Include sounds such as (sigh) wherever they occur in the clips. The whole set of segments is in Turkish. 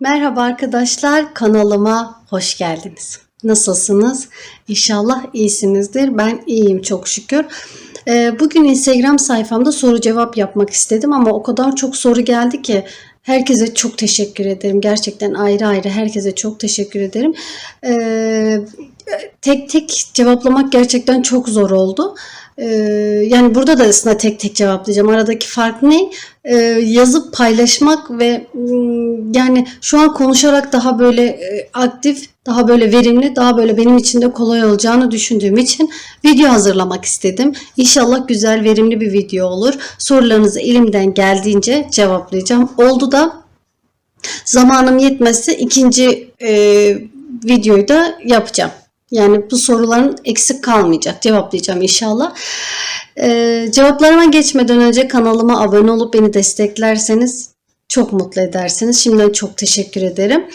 Merhaba arkadaşlar, kanalıma hoş geldiniz. Nasılsınız? İnşallah iyisinizdir. Ben iyiyim çok şükür. Ee, Bugün Instagram sayfamda soru cevap yapmak istedim ama o kadar çok soru geldi ki herkese çok teşekkür ederim. Gerçekten ayrı ayrı herkese çok teşekkür ederim. Ee, tek tek cevaplamak gerçekten çok zor oldu. Ee, yani burada da aslında tek tek cevaplayacağım. Aradaki fark ne? Ee, yazıp paylaşmak ve mm, yani şu an konuşarak daha böyle e, aktif, daha böyle verimli, daha böyle benim için de kolay olacağını düşündüğüm için video hazırlamak istedim. İnşallah güzel, verimli bir video olur. Sorularınızı elimden geldiğince cevaplayacağım. Oldu da zamanım yetmezse ikinci e, videoyu da yapacağım. Yani bu soruların eksik kalmayacak. Cevaplayacağım inşallah. Ee, cevaplarıma geçmeden önce kanalıma abone olup beni desteklerseniz çok mutlu edersiniz. Şimdiden çok teşekkür ederim.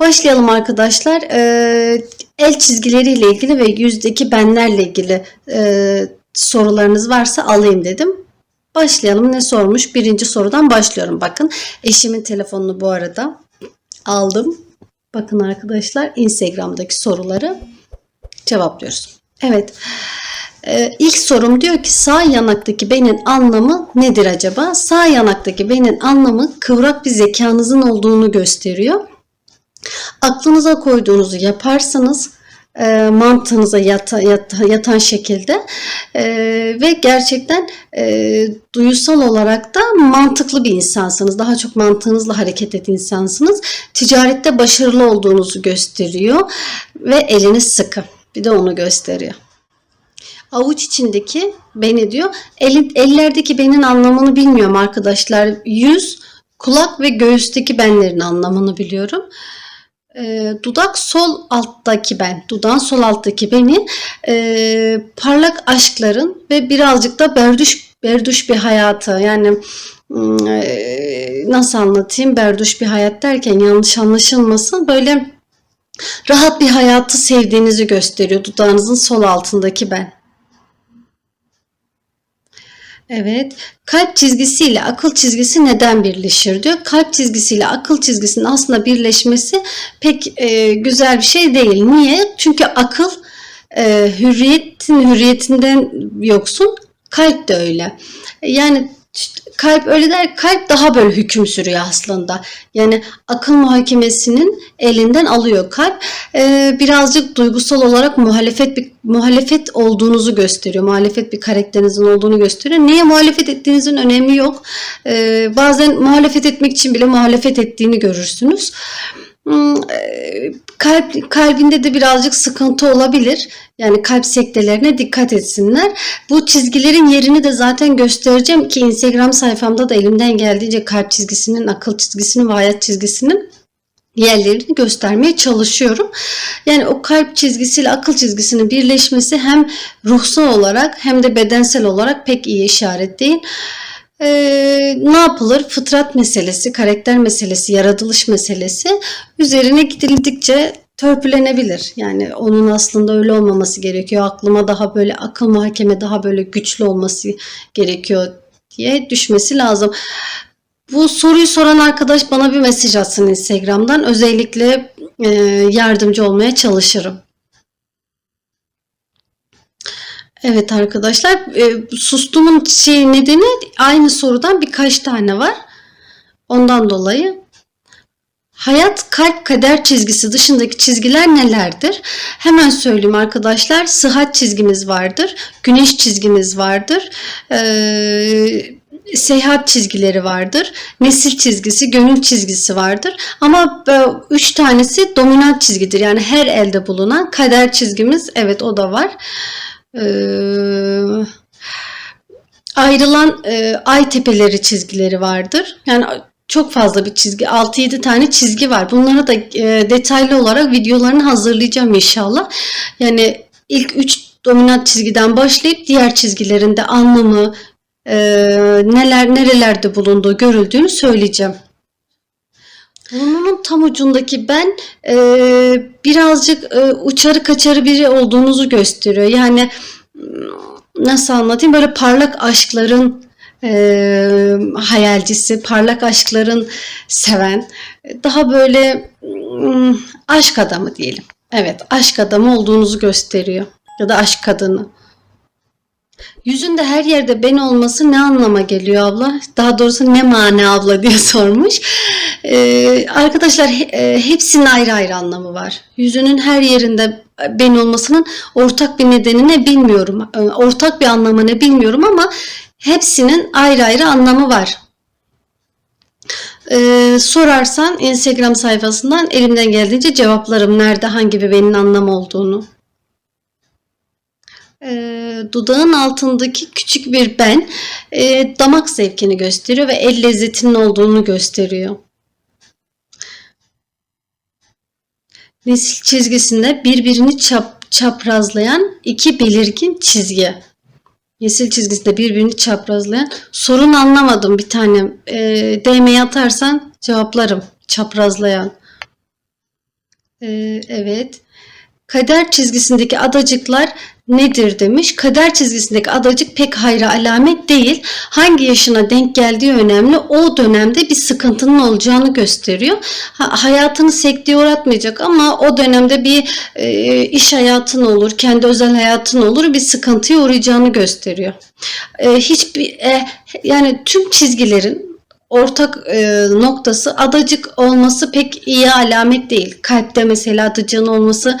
Başlayalım arkadaşlar. Ee, el çizgileriyle ilgili ve yüzdeki benlerle ilgili e, sorularınız varsa alayım dedim. Başlayalım. Ne sormuş? Birinci sorudan başlıyorum. Bakın eşimin telefonunu bu arada aldım. Bakın arkadaşlar Instagram'daki soruları cevaplıyoruz. Evet. Ee, ilk sorum diyor ki sağ yanaktaki benin anlamı nedir acaba? Sağ yanaktaki benin anlamı kıvrak bir zekanızın olduğunu gösteriyor. Aklınıza koyduğunuzu yaparsanız e, mantığınıza yata, yata, yatan şekilde e, ve gerçekten e, duyusal olarak da mantıklı bir insansınız. Daha çok mantığınızla hareket eden insansınız. Ticarette başarılı olduğunuzu gösteriyor ve eliniz sıkı. Bir de onu gösteriyor. Avuç içindeki beni diyor. Eli, ellerdeki benin anlamını bilmiyorum arkadaşlar. Yüz, kulak ve göğüsteki benlerin anlamını biliyorum. E, dudak sol alttaki ben, dudağın sol alttaki beni e, parlak aşkların ve birazcık da berduş berduş bir hayatı yani e, nasıl anlatayım berduş bir hayat derken yanlış anlaşılmasın böyle rahat bir hayatı sevdiğinizi gösteriyor dudağınızın sol altındaki ben. Evet. Kalp çizgisiyle akıl çizgisi neden birleşir diyor. Kalp çizgisiyle akıl çizgisinin aslında birleşmesi pek e, güzel bir şey değil. Niye? Çünkü akıl e, hürriyetin hürriyetinden yoksun. Kalp de öyle. Yani kalp öyle der kalp daha böyle hüküm sürüyor aslında. Yani akıl muhakemesinin elinden alıyor kalp. Ee, birazcık duygusal olarak muhalefet bir muhalefet olduğunuzu gösteriyor. Muhalefet bir karakterinizin olduğunu gösteriyor. Neye muhalefet ettiğinizin önemi yok. Ee, bazen muhalefet etmek için bile muhalefet ettiğini görürsünüz. Hmm, e, kalp kalbinde de birazcık sıkıntı olabilir. Yani kalp sektelerine dikkat etsinler. Bu çizgilerin yerini de zaten göstereceğim ki Instagram sayfamda da elimden geldiğince kalp çizgisinin, akıl çizgisinin ve hayat çizgisinin yerlerini göstermeye çalışıyorum. Yani o kalp çizgisiyle akıl çizgisinin birleşmesi hem ruhsal olarak hem de bedensel olarak pek iyi işaret değil. Ee, ne yapılır? Fıtrat meselesi, karakter meselesi, yaratılış meselesi üzerine gidildikçe törpülenebilir. Yani onun aslında öyle olmaması gerekiyor. Aklıma daha böyle akıl muhakeme daha böyle güçlü olması gerekiyor diye düşmesi lazım. Bu soruyu soran arkadaş bana bir mesaj atsın Instagram'dan. Özellikle e, yardımcı olmaya çalışırım. Evet arkadaşlar e, sustuğumun şey nedeni aynı sorudan birkaç tane var. Ondan dolayı Hayat kalp kader çizgisi dışındaki çizgiler nelerdir? Hemen söyleyeyim arkadaşlar. Sıhhat çizgimiz vardır. Güneş çizgimiz vardır. Ee, seyahat çizgileri vardır. Nesil çizgisi, gönül çizgisi vardır. Ama üç tanesi dominant çizgidir. Yani her elde bulunan kader çizgimiz evet o da var. Ee, ayrılan e, ay tepeleri çizgileri vardır. Yani çok fazla bir çizgi 6-7 tane çizgi var. Bunlara da e, detaylı olarak videolarını hazırlayacağım inşallah. Yani ilk 3 dominant çizgiden başlayıp diğer çizgilerin de anlamı e, neler nerelerde bulunduğu görüldüğünü söyleyeceğim. Burnunun tam ucundaki ben e, birazcık e, uçarı kaçarı biri olduğunuzu gösteriyor. Yani nasıl anlatayım böyle parlak aşkların e, hayalcisi, parlak aşkların seven, daha böyle mm, aşk adamı diyelim. Evet, aşk adamı olduğunuzu gösteriyor. Ya da aşk kadını. Yüzünde her yerde ben olması ne anlama geliyor abla? Daha doğrusu ne mana abla (laughs) diye sormuş. Ee, arkadaşlar he- e, hepsinin ayrı ayrı anlamı var. Yüzünün her yerinde ben olmasının ortak bir nedeni ne bilmiyorum. Ortak bir anlamı ne bilmiyorum ama hepsinin ayrı ayrı anlamı var. Ee, sorarsan Instagram sayfasından elimden geldiğince cevaplarım nerede hangi bir benim anlamı olduğunu. Ee, dudağın altındaki küçük bir ben e, damak zevkini gösteriyor ve el lezzetinin olduğunu gösteriyor. Nesil çizgisinde birbirini çap, çaprazlayan iki belirgin çizgi. Nesil çizgisinde birbirini çaprazlayan. Sorun anlamadım bir tanem. E, DM'ye atarsan cevaplarım. Çaprazlayan. Ee, evet. Kader çizgisindeki adacıklar nedir demiş. Kader çizgisindeki adacık pek hayra alamet değil. Hangi yaşına denk geldiği önemli. O dönemde bir sıkıntının olacağını gösteriyor. Ha, hayatını sekteye uğratmayacak ama o dönemde bir e, iş hayatın olur, kendi özel hayatın olur, bir sıkıntıya uğrayacağını gösteriyor. E, hiçbir e, yani tüm çizgilerin ortak e, noktası adacık olması pek iyi alamet değil. Kalpte mesela adacığın olması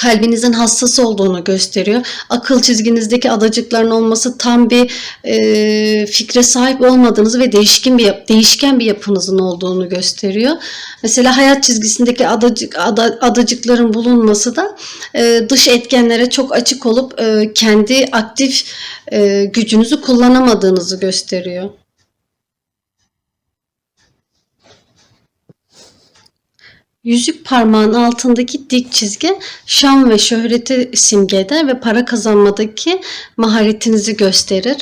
kalbinizin hassas olduğunu gösteriyor. Akıl çizginizdeki adacıkların olması tam bir e, fikre sahip olmadığınızı ve değişken bir değişken bir yapınızın olduğunu gösteriyor. Mesela hayat çizgisindeki adacık ada- adacıkların bulunması da e, dış etkenlere çok açık olup e, kendi aktif e, gücünüzü kullanamadığınızı gösteriyor. Yüzük parmağın altındaki dik çizgi şan ve şöhreti simgeder ve para kazanmadaki maharetinizi gösterir.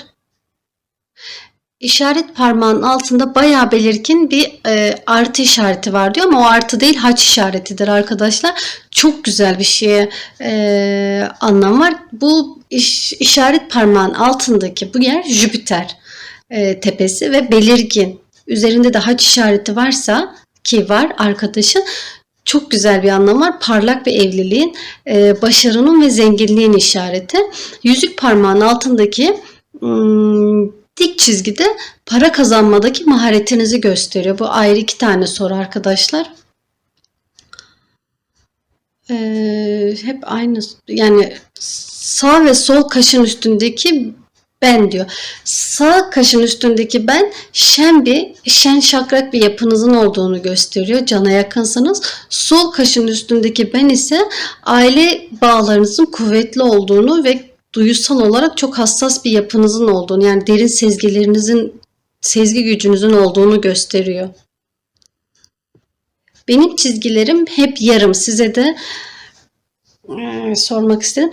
İşaret parmağın altında bayağı belirgin bir e, artı işareti var diyor ama o artı değil haç işaretidir arkadaşlar. Çok güzel bir şeye e, anlam var. Bu iş- işaret parmağın altındaki bu yer Jüpiter e, tepesi ve belirgin. Üzerinde de haç işareti varsa ki var arkadaşın çok güzel bir anlam var. Parlak bir evliliğin, e, başarının ve zenginliğin işareti. Yüzük parmağın altındaki dik çizgide para kazanmadaki maharetinizi gösteriyor. Bu ayrı iki tane soru arkadaşlar. Ee, hep aynı yani sağ ve sol kaşın üstündeki ben diyor. Sağ kaşın üstündeki ben şen bir şen şakrak bir yapınızın olduğunu gösteriyor. Cana yakınsınız. Sol kaşın üstündeki ben ise aile bağlarınızın kuvvetli olduğunu ve duyusal olarak çok hassas bir yapınızın olduğunu yani derin sezgilerinizin sezgi gücünüzün olduğunu gösteriyor. Benim çizgilerim hep yarım. Size de sormak istedim.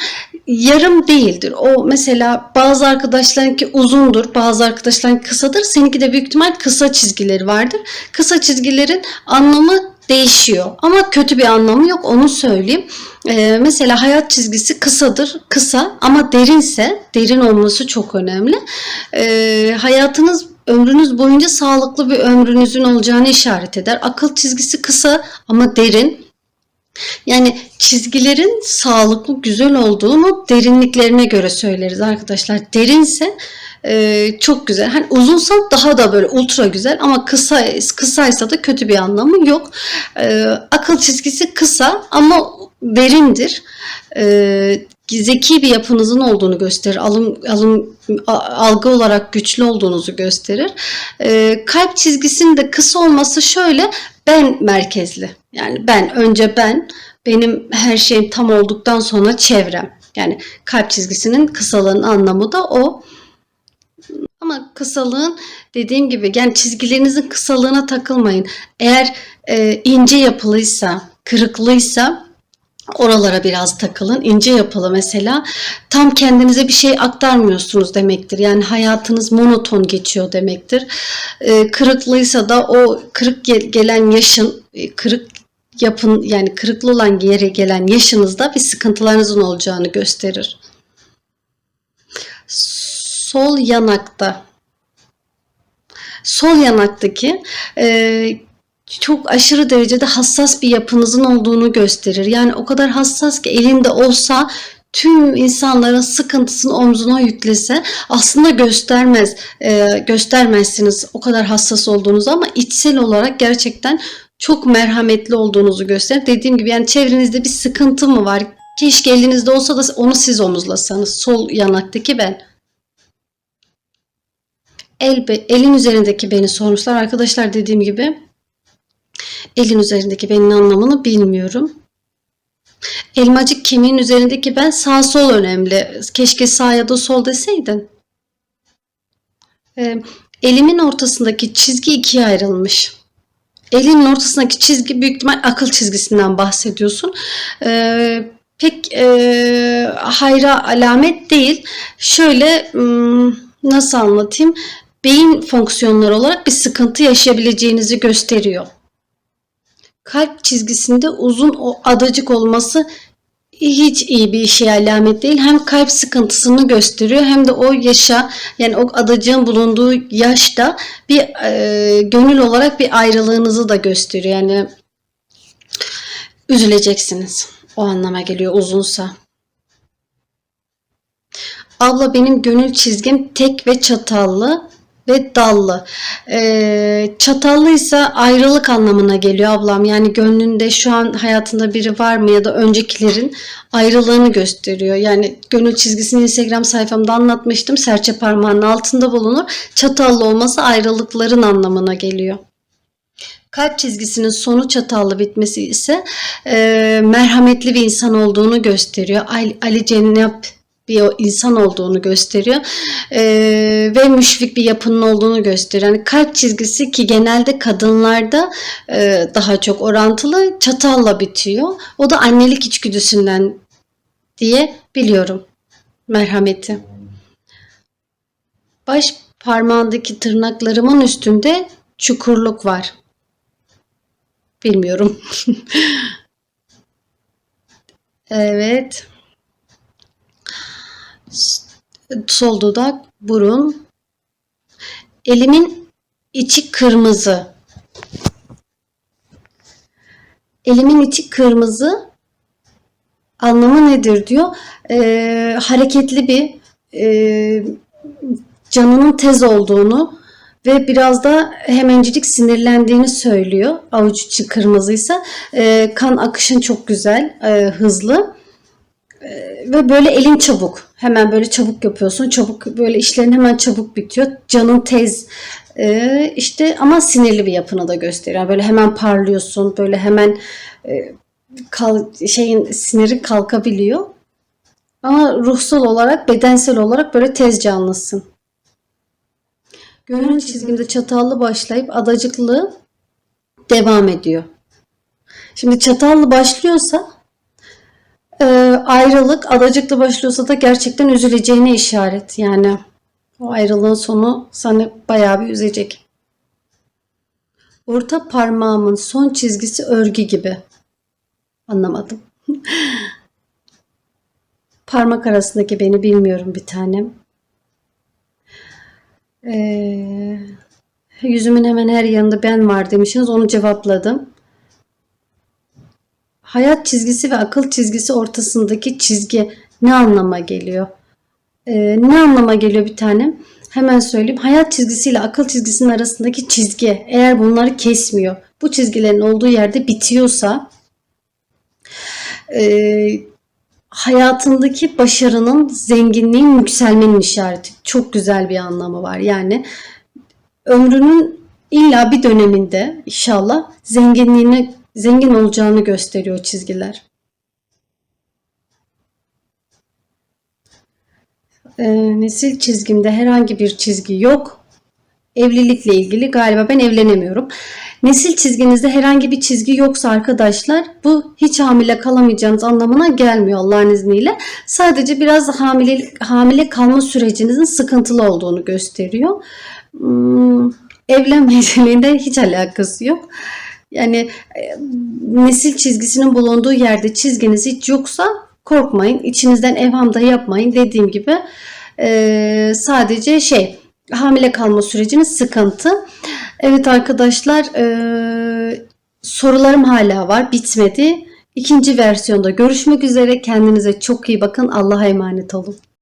Yarım değildir. O mesela bazı arkadaşlarınki uzundur, bazı arkadaşların kısadır. Seninki de büyük ihtimal kısa çizgileri vardır. Kısa çizgilerin anlamı değişiyor. Ama kötü bir anlamı yok onu söyleyeyim. E, mesela hayat çizgisi kısadır, kısa ama derinse, derin olması çok önemli. E, hayatınız ömrünüz boyunca sağlıklı bir ömrünüzün olacağını işaret eder. Akıl çizgisi kısa ama derin. Yani çizgilerin sağlıklı, güzel olduğunu derinliklerine göre söyleriz arkadaşlar. Derinse e, çok güzel. Hani uzunsa daha da böyle ultra güzel ama kısa kısaysa da kötü bir anlamı yok. E, akıl çizgisi kısa ama derindir. E, zeki bir yapınızın olduğunu gösterir. Alım, alım algı olarak güçlü olduğunuzu gösterir. E, kalp çizgisinin de kısa olması şöyle ben merkezli. Yani ben önce ben benim her şeyim tam olduktan sonra çevrem. Yani kalp çizgisinin kısalığın anlamı da o. Ama kısalığın dediğim gibi yani çizgilerinizin kısalığına takılmayın. Eğer e, ince yapılıysa, kırıklıysa oralara biraz takılın. İnce yapılı mesela tam kendinize bir şey aktarmıyorsunuz demektir. Yani hayatınız monoton geçiyor demektir. E, kırıklıysa da o kırık gel- gelen yaşın e, kırık yapın yani kırıklı olan yere gelen yaşınızda bir sıkıntılarınızın olacağını gösterir. Sol yanakta sol yanaktaki e, çok aşırı derecede hassas bir yapınızın olduğunu gösterir. Yani o kadar hassas ki elinde olsa tüm insanların sıkıntısını omzuna yüklese aslında göstermez e, göstermezsiniz o kadar hassas olduğunuzu ama içsel olarak gerçekten çok merhametli olduğunuzu gösterir. Dediğim gibi yani çevrenizde bir sıkıntı mı var? Keşke elinizde olsa da onu siz omuzlasanız. Sol yanaktaki ben. El, elin üzerindeki beni sormuşlar. Arkadaşlar dediğim gibi elin üzerindeki benin anlamını bilmiyorum. Elmacık kemiğin üzerindeki ben sağ sol önemli. Keşke sağ ya da sol deseydin. Ee, elimin ortasındaki çizgi ikiye ayrılmış. Elinin ortasındaki çizgi büyük ihtimal akıl çizgisinden bahsediyorsun. Ee, pek e, hayra alamet değil. Şöyle hmm, nasıl anlatayım? Beyin fonksiyonları olarak bir sıkıntı yaşayabileceğinizi gösteriyor. Kalp çizgisinde uzun o adacık olması hiç iyi bir şey alamet değil. Hem kalp sıkıntısını gösteriyor hem de o yaşa yani o adacığın bulunduğu yaşta bir e, gönül olarak bir ayrılığınızı da gösteriyor. Yani üzüleceksiniz. O anlama geliyor uzunsa. Abla benim gönül çizgim tek ve çatallı ve dallı. Ee, çatallıysa ayrılık anlamına geliyor ablam. Yani gönlünde şu an hayatında biri var mı ya da öncekilerin ayrılığını gösteriyor. Yani gönül çizgisini Instagram sayfamda anlatmıştım. Serçe parmağının altında bulunur. Çatallı olması ayrılıkların anlamına geliyor. Kalp çizgisinin sonu çatallı bitmesi ise e, merhametli bir insan olduğunu gösteriyor. Ali, Ali Cennet bir insan olduğunu gösteriyor E, ve müşfik bir yapının olduğunu gösteriyor. Yani kalp çizgisi ki genelde kadınlarda e, daha çok orantılı çatalla bitiyor. O da annelik içgüdüsünden diye biliyorum merhameti. Baş parmağındaki tırnaklarımın üstünde çukurluk var. Bilmiyorum. (laughs) evet. Sol dudak, burun. Elimin içi kırmızı. Elimin içi kırmızı anlamı nedir diyor. Ee, hareketli bir e, canının tez olduğunu ve biraz da hemencik sinirlendiğini söylüyor. Avuç içi kırmızıysa e, kan akışın çok güzel, e, hızlı ve böyle elin çabuk. Hemen böyle çabuk yapıyorsun. Çabuk böyle işlerin hemen çabuk bitiyor. Canın tez e, işte ama sinirli bir yapını da gösteriyor. Böyle hemen parlıyorsun. Böyle hemen e, kal, şeyin siniri kalkabiliyor. Ama ruhsal olarak, bedensel olarak böyle tez canlısın. Gönül çizgimde çatallı başlayıp adacıklı devam ediyor. Şimdi çatallı başlıyorsa e, ayrılık, adacıklı başlıyorsa da gerçekten üzüleceğine işaret. Yani o ayrılığın sonu seni bayağı bir üzecek. Orta parmağımın son çizgisi örgü gibi. Anlamadım. (laughs) Parmak arasındaki beni bilmiyorum bir tanem. Ee, yüzümün hemen her yanında ben var demişsiniz. Onu cevapladım. Hayat çizgisi ve akıl çizgisi ortasındaki çizgi ne anlama geliyor? Ee, ne anlama geliyor bir tanem? Hemen söyleyeyim. Hayat çizgisiyle akıl çizgisinin arasındaki çizgi eğer bunları kesmiyor, bu çizgilerin olduğu yerde bitiyorsa e, hayatındaki başarının, zenginliğin, yükselmenin işareti. Çok güzel bir anlamı var. Yani ömrünün illa bir döneminde inşallah zenginliğini, zengin olacağını gösteriyor çizgiler. Ee, nesil çizgimde herhangi bir çizgi yok. Evlilikle ilgili galiba ben evlenemiyorum. Nesil çizginizde herhangi bir çizgi yoksa arkadaşlar bu hiç hamile kalamayacağınız anlamına gelmiyor Allah'ın izniyle. Sadece biraz hamile, hamile kalma sürecinizin sıkıntılı olduğunu gösteriyor. Hmm, evlenmeyiciliğinde hiç alakası yok. Yani e, nesil çizgisinin bulunduğu yerde çizginiz hiç yoksa korkmayın. İçinizden evham da yapmayın. Dediğim gibi e, sadece şey hamile kalma süreciniz sıkıntı. Evet arkadaşlar eee, sorularım hala var bitmedi. İkinci versiyonda görüşmek üzere. Kendinize çok iyi bakın. Allah'a emanet olun.